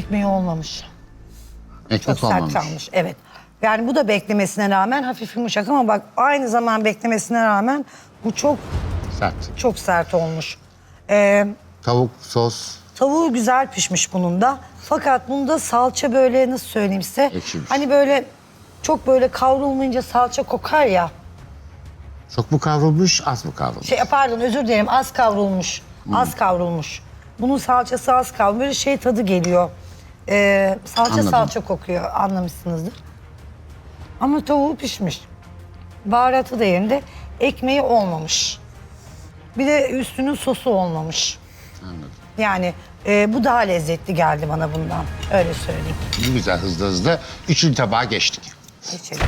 ekmeği olmamış. Ekmek Çok sert olmamış. kalmış. Evet. Yani bu da beklemesine rağmen hafif yumuşak ama bak aynı zaman beklemesine rağmen bu çok Sert. çok sert olmuş. Ee, Tavuk, sos. tavuğu güzel pişmiş bunun da. Fakat bunda salça böyle nasıl söyleyeyim size? Ekşiymiş. Hani böyle çok böyle kavrulmayınca salça kokar ya. Çok mu kavrulmuş, az mı kavrulmuş? Şey pardon özür dilerim az kavrulmuş. Az kavrulmuş. Bunun salçası az kavrulmuş. Böyle şey tadı geliyor. Ee, salça Anladım. salça kokuyor anlamışsınızdır. Ama tavuğu pişmiş. Baharatı da yerinde. Ekmeği olmamış. Bir de üstünün sosu olmamış. Anladım. Yani e, bu daha lezzetli geldi bana bundan. Öyle söyleyeyim. Ne güzel hızlı hızlı. Üçüncü tabağa geçtik. Geçelim.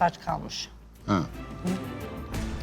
Sert kalmış. Ha.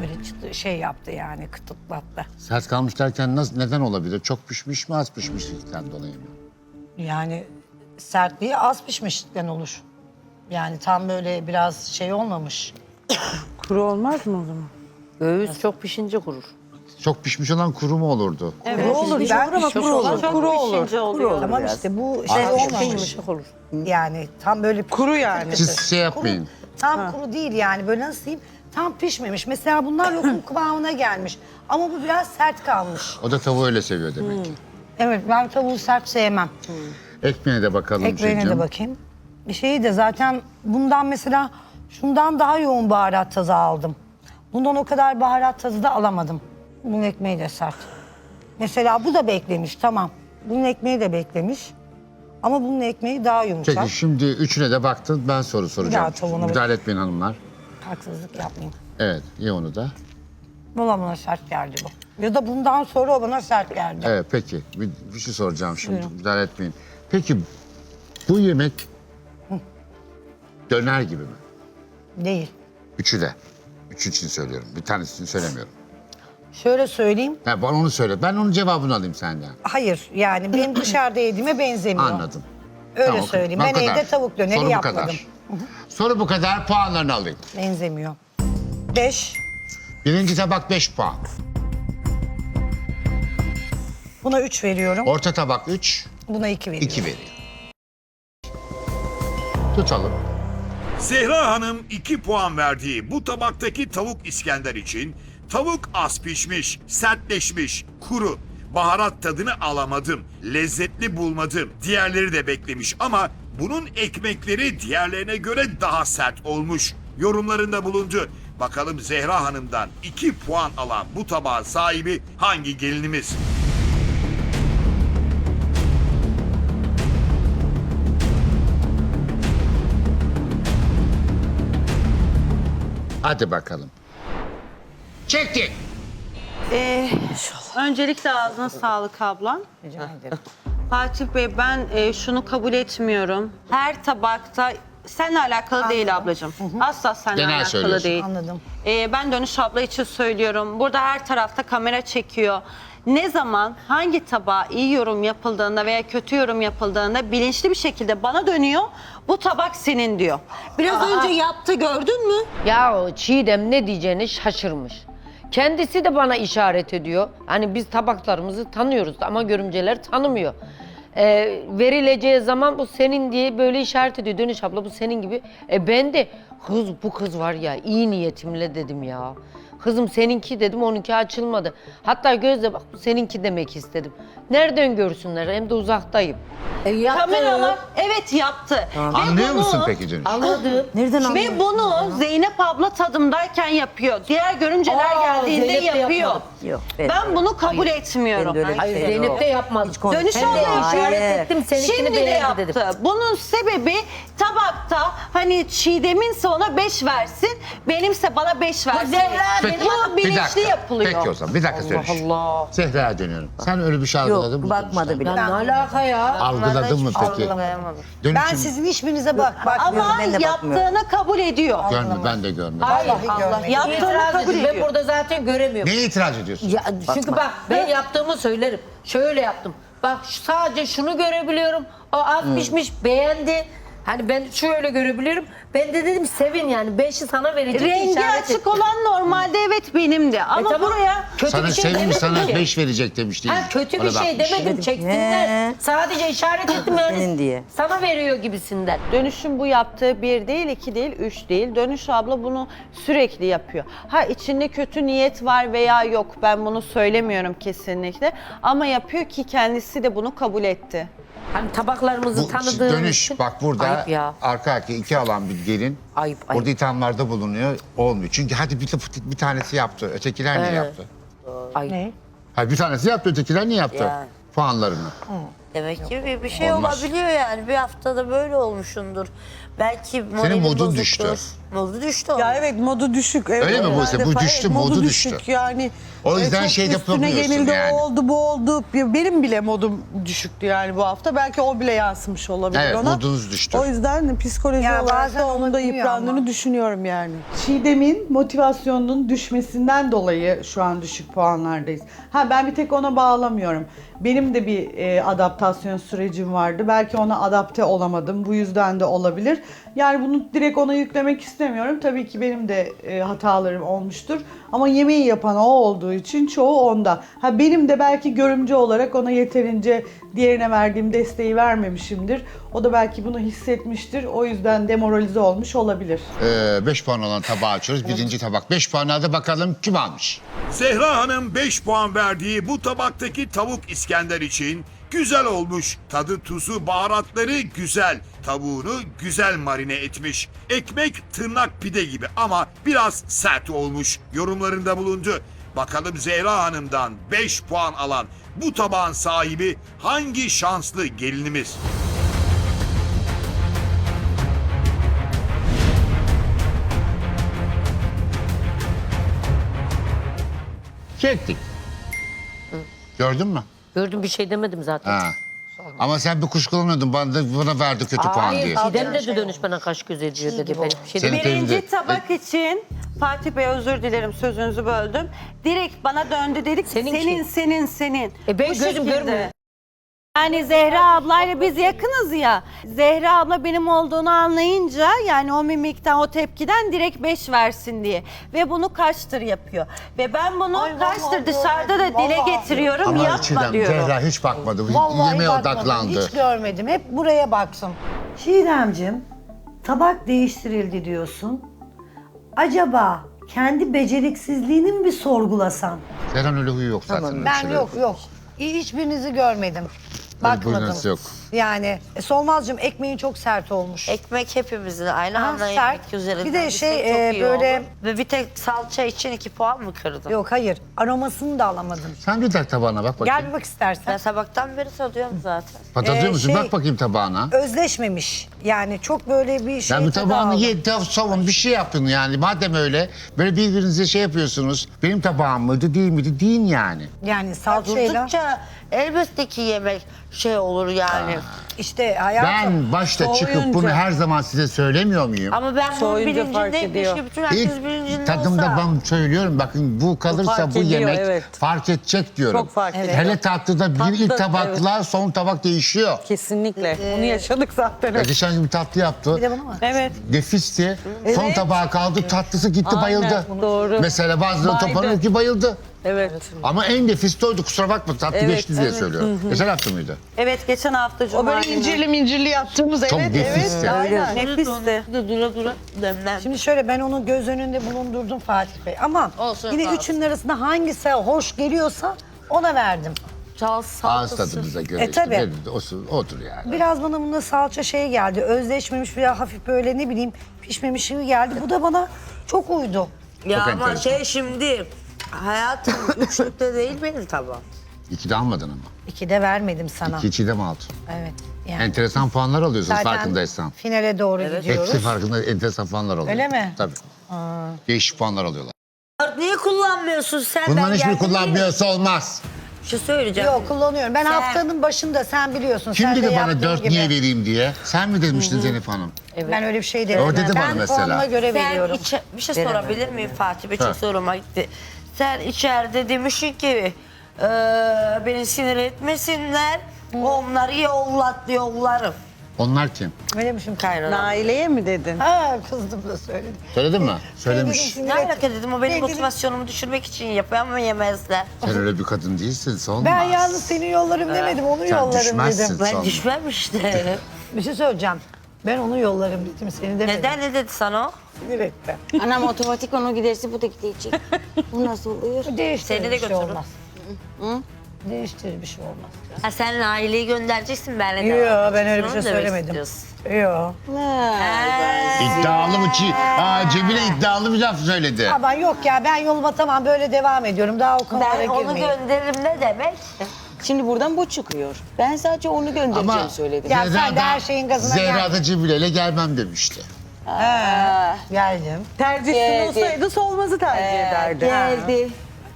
Böyle çıtı şey yaptı yani kıtıklattı. Sert kalmış derken nasıl, neden olabilir? Çok pişmiş mi, az pişmişlikten dolayı mı? Yani sertliği az pişmişlikten olur. Yani tam böyle biraz şey olmamış. Kuru olmaz mı o zaman? Göğüs çok pişince kurur. Çok pişmiş olan kuru mu olurdu? Kuru olur. Ben kuru olur. Çok Kuru olur. pişince oluyor. Tamam işte bu şey Az olmamış. Yumuşak olur. Yani tam böyle Kuru yani. Siz şey yapmayın. Tam kuru değil yani böyle nasıl diyeyim? Tam pişmemiş. Mesela bunlar lokum kıvamına gelmiş. Ama bu biraz sert kalmış. O da tavuğu öyle seviyor demek ki. Evet ben tavuğu sert sevmem. Ekmeğine de bakalım Ekmeğine de bakayım. Bir şeyi de zaten bundan mesela şundan daha yoğun baharat tadı aldım. Bundan o kadar baharat tadı da alamadım. Bunun ekmeği de sert. Mesela bu da beklemiş tamam. Bunun ekmeği de beklemiş. Ama bunun ekmeği daha yumuşak. Peki şimdi üçüne de baktın. Ben soru soracağım. Ya, tavuğuna Müdahale etmeyin hanımlar. Haksızlık yapmayayım. Evet, ye onu da. Buna bana sert geldi bu. Ya da bundan sonra o bana sert geldi. Evet, peki. Bir, bir şey soracağım şimdi. Müdahale etmeyin. Peki bu yemek döner gibi mi? Değil. Üçü de. Üçü için söylüyorum. Bir tanesini söylemiyorum. Şöyle söyleyeyim. Ha, bana onu söyle. Ben onun cevabını alayım senden. Hayır yani benim dışarıda yediğime benzemiyor. Anladım. Öyle Tamam, söyleyeyim. bu Ben kadar. evde tavuk döneri Soru bu yapmadım. kadar. Soru bu kadar. Puanlarını alayım. Benzemiyor. Beş. Birinci tabak 5 puan. Buna üç veriyorum. Orta tabak 3, Buna iki veriyorum. 2 veriyor. Tutalım. Zehra Hanım 2 puan verdiği bu tabaktaki tavuk İskender için tavuk az pişmiş, sertleşmiş, kuru. Baharat tadını alamadım, lezzetli bulmadım. Diğerleri de beklemiş ama bunun ekmekleri diğerlerine göre daha sert olmuş. Yorumlarında bulundu. Bakalım Zehra Hanım'dan 2 puan alan bu tabağın sahibi hangi gelinimiz? Hadi bakalım. Çektik. Öncelikle ağzına sağlık ablam. Rica ederim. Fatih Bey ben e, şunu kabul etmiyorum. Her tabakta seninle alakalı değil ablacığım. Asla seninle Genel alakalı değil. Anladım. E, ben Dönüş abla için söylüyorum. Burada her tarafta kamera çekiyor. Ne zaman hangi tabağa iyi yorum yapıldığında veya kötü yorum yapıldığında bilinçli bir şekilde bana dönüyor. Bu tabak senin diyor. Biraz önce yaptı gördün mü? Ya o Çiğdem ne diyeceğini şaşırmış. Kendisi de bana işaret ediyor. Hani biz tabaklarımızı tanıyoruz ama görümceler tanımıyor. Ee, verileceği zaman bu senin diye böyle işaret ediyor. Dönüş abla bu senin gibi. E ben de kız bu kız var ya iyi niyetimle dedim ya. Kızım seninki dedim onunki açılmadı. Hatta gözle bak seninki demek istedim. Nereden görsünler hem de uzaktayım. Kameralar evet yaptı. Ve Anlıyor bunu- musun peki dönüş? Anladım. Nereden Ve bunu Zeynep abla tadımdayken yapıyor. Diğer görümceler Aa, geldiğinde Zeynep de yapıyor. yapmadı. Yok. Ben bunu kabul etmiyorum. Ben Hayır Şey Zeynep yok. de yapmadı. Dönüş Hem de oldu. işaret Hayır. ettim seninkini Şimdi de beğendi yaptı. dedim. Bunun sebebi tabakta hani Çiğdem'inse ona 5 versin, benimse bana 5 versin. Peki, Bu bilinçli yapılıyor. Peki o zaman bir dakika söyle. Allah. Zehra'ya dönüyorum. Sen öyle bir şey algıladın mı? Yok bakmadı bile. Ne alaka ya? Algıladın mı peki? Ben Dönüşüm sizin hiçbirinize bak bakmıyorum. Ama ben de yaptığını kabul ediyor. görmüyor. Ben de görmedim. Hayır. Allah. Yaptığını İtiraz kabul ediyor. Ben ediyor. burada zaten göremiyorum. Neye itiraz ediyorsun? Ya, çünkü bak ben yaptığımı söylerim. Şöyle yaptım. Bak şu- sadece şunu görebiliyorum. O az pişmiş beğendi. Hani ben şöyle görebiliyorum. Ben de dedim sevin yani. Beşi sana verecek Rengi işaret açık ettim. olan normalde evet benimdi. Ama E tamam, buraya kötü Sana bir şey sevim demedim sana ki. 5 verecek demiş değil. Ha, kötü bir şey bakmış. demedim çeksinler. He. Sadece işaret ettim yani. Senin diye. Sana veriyor gibisinden. Dönüşüm bu yaptığı bir değil, iki değil, üç değil. Dönüş abla bunu sürekli yapıyor. Ha içinde kötü niyet var veya yok ben bunu söylemiyorum kesinlikle. Ama yapıyor ki kendisi de bunu kabul etti. Hani tabaklarımızı Bu tanıdığım dönüş için. bak burada Ayıp ya. arka arkaya iki alan bir gelin. Ayıp, ayıp. Orada ithamlarda bulunuyor. Olmuyor. Çünkü hadi bir, bir tanesi yaptı. Ötekiler niye Evet. yaptı? Ay. Ne? Ha bir tanesi yaptı. Ötekiler niye yaptı? Yani. Puanlarını. Demek ki bir, bir şey Olmaz. olabiliyor yani. Bir haftada böyle olmuşundur. Belki moralin modun bozuktur. Modu düştü onun. Ya evet modu düşük. Evet, Öyle mi Buse? herhalde Bu fa- düştü, evet, modu düştü. Yani O yüzden e, çok şey üstüne yapamıyorsun genildi, yani. o oldu bu oldu. Benim bile modum düşüktü yani bu hafta. Belki o bile yansımış olabilir Evet, ona. modunuz düştü. O yüzden psikoloji Ya olarak bazen da onun da olabiliyor yıprandığını ama. düşünüyorum yani. Çiğdem'in motivasyonunun düşmesinden dolayı şu an düşük puanlardayız. Ha ben bir tek ona bağlamıyorum. Benim de bir e, adaptasyon sürecim vardı. Belki ona adapte olamadım. Bu yüzden de olabilir. Yani bunu direkt ona yüklemek istemiyorum. Tabii ki benim de e, hatalarım olmuştur. Ama yemeği yapan o olduğu için çoğu onda. Ha benim de belki görümcü olarak ona yeterince diğerine verdiğim desteği vermemişimdir. O da belki bunu hissetmiştir. O yüzden demoralize olmuş olabilir. 5 puan olan tabağı açıyoruz. Birinci tabak. 5 puan aldı bakalım kim almış? Zehra Hanım 5 puan verdiği bu tabaktaki tavuk İskender için güzel olmuş. Tadı, tuzu, baharatları güzel. Tavuğunu güzel marine etmiş. Ekmek tırnak pide gibi ama biraz sert olmuş. Yorumlarında bulundu. Bakalım Zehra Hanım'dan 5 puan alan bu tabağın sahibi hangi şanslı gelinimiz? Çektik. Gördün mü? Gördüm bir şey demedim zaten. Ha. Ama sen bir kuşkulanıyordun. Bana, bana verdi kötü puan Hayır, diye. Çiğdem dedi dönüş bana kaş göz ediyor dedi. Ben bir şey Senin demedim. Birinci teyze- tabak için Fatih Bey özür dilerim sözünüzü böldüm. Direkt bana döndü dedik Seninki. senin senin senin. E ben Bu gözüm görmüyor. Yani Zehra ablayla biz yakınız ya. Zehra abla benim olduğunu anlayınca yani o mimikten o tepkiden direkt 5 versin diye. Ve bunu kaçtır yapıyor. Ve ben bunu kaçtır dışarıda da dile getiriyorum Ama yapma Çiğdem, diyorum. Zehra hiç bakmadı. Vallahi Yemeğe bakmadım, odaklandı. Hiç görmedim. Hep buraya baksın. Çiğdemcim, tabak değiştirildi diyorsun. Acaba kendi beceriksizliğini mi bir sorgulasan? Zehran öyle huyu yok zaten. Ben şeyler yok yok. Hiçbirinizi görmedim. Bakmadım. buyurunuz yok. Yani e, Solmazcığım ekmeğin çok sert olmuş. Ekmek hepimizin aynı Ha, anda sert. ekmek üzerinden. Bir de şey, çok e, iyi böyle- oldu. Ve bir tek salça için iki puan mı kırdın? Yok hayır. Aromasını da alamadım. Sen bir tak tabağına bak bakayım. Gel bir bak istersen. Ben sabahtan beri tadıyorum zaten. Patlatıyor Ee, musun? şey- Bak bakayım tabağına. Özleşmemiş. Yani çok böyle bir şey Ya tadı tabağını aldım. ye, tav- savun bir şey yapın yani. Madem öyle böyle birbirinize şey yapıyorsunuz. Benim tabağım mıydı değil miydi? Deyin yani. Yani salçayla. Durdukça elbette ki yemek şey olur yani. İşte hayatım. Ben başta çıkıp bunu her zaman size söylemiyor muyum? Ama ben bunun Soğuyunca fark bilincindeyim. ediyor. Keşke bütün herkes İlk bilincinde tadımda olsa. ben söylüyorum bakın bu kalırsa fark bu ediyor, yemek evet. fark edecek diyorum. Çok fark ediyor. Hele tatlıda bir Tatlı, ilk tabaklar son tabak değişiyor. Kesinlikle. Onu yaşadık zaten. Ya geçen gün bir tatlı yaptı. Bir de bunu mu? Evet. Nefisti. Son tabağa kaldı tatlısı gitti Aynen, bayıldı. doğru. Mesela bazıları Baydı. toparlıyor ki bayıldı. Evet. Ama en nefis de oydu kusura bakma tatlı Evet, geçti diye söylüyorum. Geçen hafta mıydı? Evet geçen hafta Cuma O böyle günü. incirli mincirli yaptığımız Çok evet nefisti. evet. Aynen. Nefisti. Dura dura dura demlen. Şimdi şöyle ben onu göz önünde bulundurdum Fatih Bey. Ama Olsun, yine olsun. üçünün arasında hangisi hoş geliyorsa ona verdim. Çal Ağız salçası. tadımıza göre E, işte. tabii. verir de osu- odur yani. Biraz bana bunda salça şey geldi. Özleşmemiş veya hafif böyle ne bileyim pişmemiş gibi geldi. Bu da bana çok uydu. Ya Çok ama enteresan. şey şimdi hayatım üçlükte değil benim tabağım. İki de almadın ama. İki de vermedim sana. İki içi de mi aldın? Evet. Yani Enteresan puanlar alıyorsun zaten farkındaysan. finale doğru gidiyoruz. Hepsi farkında enteresan puanlar alıyor. Öyle mi? Tabii. Değişik puanlar alıyorlar. Niye kullanmıyorsun sen? Bunların Ben hiçbiri geldim kullanmıyorsa olmaz. Bir şey söyleyeceğim. Yok kullanıyorum. Ben Sen- haftanın başında sen biliyorsun. Kim sen de dedi bana yaptığın dört gibi. niye vereyim diye? Sen mi demiştin Zeynep Hanım? Ben öyle bir şey dedim. O dedi bana ben mesela. puanıma göre Sen veriyorum. içe- bir şey sorabilir miyim Fatih Bey? Ha. Çok soruma gitti. Sen içeride demişsin ki Ee, beni sinir etmesinler. Onları yollat yollarım. Onlar kim? Öyle mi şimdi? Kaynana. Aileye mi dedin? Ha kızdım da söyledim. Söyledin mi? Söylemiş. Ne alaka dedim o benim Sevgili- motivasyonumu düşürmek için yapıyor ama yemezler. Sen öyle bir kadın değilsin. Olmaz. Ben yalnız seni yollarım demedim, onu Sen yollarım düşmezsin. dedim. Ben Son. düşmem işte. Bir şey söyleyeceğim. Ben onu yollarım dedim, seni demedim. Neden ne dedi sana o? Sinir etti. Anam otomatik onu giderse bu da gidecek. Bu nasıl oluyor? Değiştirir Seni de bir şey olmaz. Değiştirir bir şey olmaz. Ha, sen aileyi göndereceksin benle Yok devam ben öyle bir edeceksin, şey onu demek söylemedim. istiyorsun. Yok. İddialı mı ki? Aa, Cemile iddialı bir laf söyledi. Ama yok ya ben yoluma tamam böyle devam ediyorum. Daha o konulara Ben onu girmeyeyim. gönderirim ne demek? Şimdi buradan bu çıkıyor. Ben sadece onu göndereceğim Ama söyledim. Ya sen Zehra de da- her şeyin gazına Zehra gel. da Cemile'yle gelmem demişti. Geldim. Tercih Geldi. olsaydı solmazı tercih ederdi. Geldi.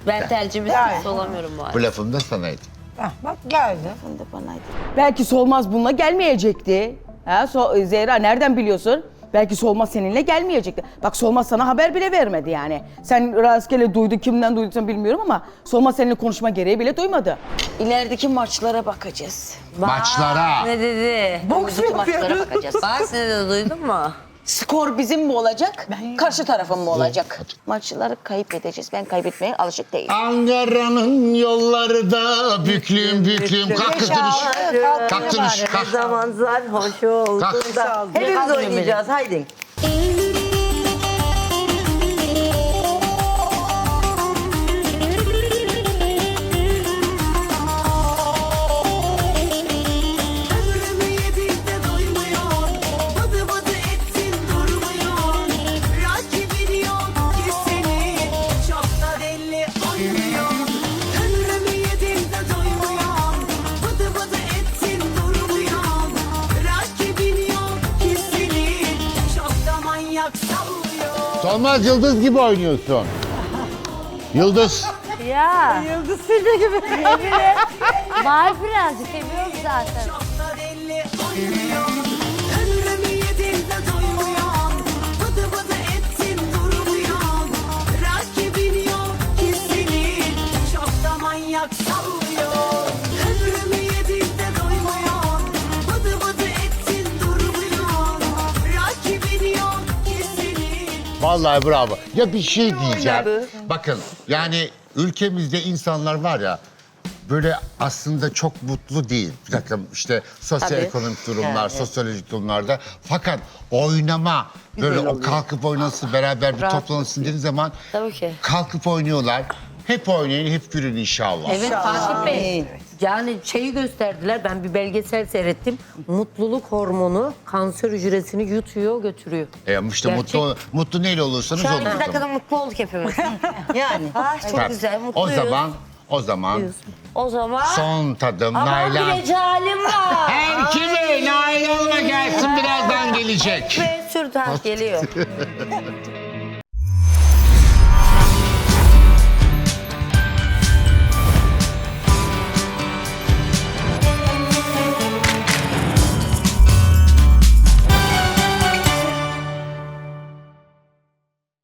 Ben tercihimi Yani. olamıyorum bu arada. Bu lafım da sanaydı. Hah, bak geldi. Bunu da banaydı. Belki Solmaz bununla gelmeyecekti. Ha, so Zehra nereden biliyorsun? Belki Solmaz seninle gelmeyecekti. Bak Solmaz sana haber bile vermedi yani. Sen rastgele duydu, kimden duyduysan bilmiyorum ama Solmaz seninle konuşma gereği bile duymadı. İlerideki maçlara bakacağız. Maçlara. Ne dedi? Önümüzdeki maçlara bakacağız. Bak ne dedi duydun mu? Skor bizim mi olacak? Karşı tarafın mı olacak? Maçları kaybedeceğiz. Ben kaybetmeye alışık değilim. Ankara'nın yolları da büklüm büklüm. Kalk kız duruş. Kalk duruş. Kalk. zaman sarhoş oldu Kalk. da. Hepimiz oynayacağız haydi. Ömrümü Solmaz Yıldız gibi oynuyorsun. Yıldız. Var birazcık seviyorum zaten. Vallahi bravo. Ya bir şey diyeceğim. Bakın yani ülkemizde insanlar var ya böyle aslında çok mutlu değil. Bir takım işte sosyoekonomik durumlar, sosyolojik durumlarda. Fakat oynama, böyle o kalkıp oynasın, beraber bir toplanırsın dediğin zaman Tabii ki. kalkıp oynuyorlar. Hep oynayın, hep gülün inşallah. Evet Fatih Bey. Yani şeyi gösterdiler. Ben bir belgesel seyrettim. Mutluluk hormonu kanser hücresini yutuyor, götürüyor. E ama işte Gerçek. mutlu, mutlu neyle olursanız Şu an olun. bir dakikada mutlu olduk hepimiz. Yani. ah çok Bak, güzel O mutluyuz. zaman, o zaman o zaman son tadım Aman Nalan. bir recalim var. Her kimi Nail Hanım'a gelsin birazdan gelecek. Ve sürtan geliyor.